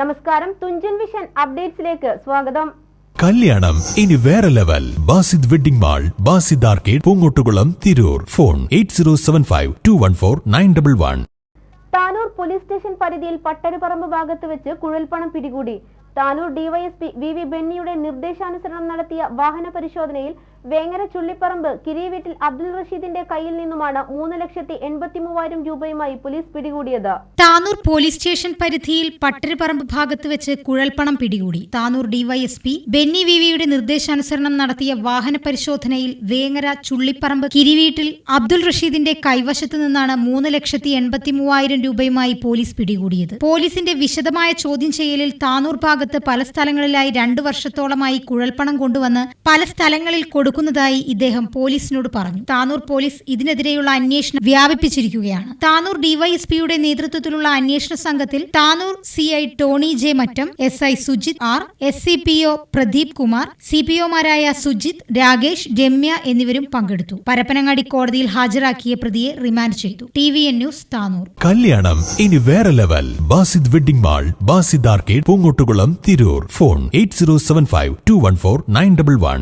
നമസ്കാരം. തുഞ്ചൻ വിഷൻ അപ്ഡേറ്റ്സിലേക്ക് സ്വാഗതം. കല്യാണം. ഇനി വേറെ level. Basid wedding mall Basid arcade Poongottukulam Tirur. Phone eight zero seven five two one four nine double one. Tanur police station പരിധിയിൽ പട്ടരുപറമ്പ് ഭാഗത്ത് വെച്ച് കുഴൽപ്പണം പിടികൂടി. താനൂർ ഡിവൈഎസ്പി വി വി ബെന്നിയുടെ നിർദ്ദേശാനുസരണം നടത്തിയ വാഹന പരിശോധനയിൽ വേങ്ങര ചുള്ളിപ്പറമ്പ് കിരിവീട്ടിൽ അബ്ദുൾ റഷീദിന്റെ കയ്യിൽ നിന്നുമാണ് മൂന്ന് ലക്ഷത്തി എൺപത്തി മൂവായിരം രൂപയുമായി പോലീസ് പിടികൂടിയത്. താനൂർ പോലീസ് സ്റ്റേഷൻ പരിധിയിൽ പട്ടരപ്പറമ്പ് ഭാഗത്ത് വെച്ച് കുഴൽപ്പണം പിടികൂടി. താനൂർ ഡിവൈഎസ്പി ബെന്നി വിവിയുടെ നിർദ്ദേശാനുസരണം നടത്തിയ വാഹന പരിശോധനയിൽ വേങ്ങര ചുള്ളിപ്പറമ്പ് കിരിവീട്ടിൽ അബ്ദുൾ റഷീദിന്റെ കൈവശത്തു നിന്നാണ് മൂന്ന് ലക്ഷത്തി എൺപത്തി മൂവായിരം രൂപയുമായി പോലീസ് പിടികൂടിയത്. പോലീസിന്റെ വിശദമായ ചോദ്യം ചെയ്യലിൽ താനൂർ ഭാഗത്ത് പല സ്ഥലങ്ങളിലായി രണ്ടു വർഷത്തോളമായി കുഴൽപ്പണം കൊണ്ടുവന്ന് പല സ്ഥലങ്ങളിൽ കൊടുക്കുന്നതായി ഇദ്ദേഹം പോലീസിനോട് പറഞ്ഞു. താനൂർ പോലീസ് ഇതിനെതിരെയുള്ള അന്വേഷണം വ്യാപിപ്പിച്ചിരിക്കുകയാണ്. താനൂർ ഡിവൈഎസ്പിയുടെ നേതൃത്വത്തിലുള്ള അന്വേഷണ സംഘത്തിൽ Tanur C I Tony J Mattam S I Sujith R S C P O Pradeep Kumar C P ഒമാരായ Sujith Rakesh Ramya എന്നിവരും പങ്കെടുത്തു. പരപ്പനങ്ങാടി കോടതിയിൽ ഹാജരാക്കിയ പ്രതിയെ റിമാൻഡ് ചെയ്തു. T V N news Tanur. കല്യാണം ഇനി വേറെ level. Basid wedding mall Basid arcade Poongottukulam Tirur. Phone eight zero seven five two one four nine double one.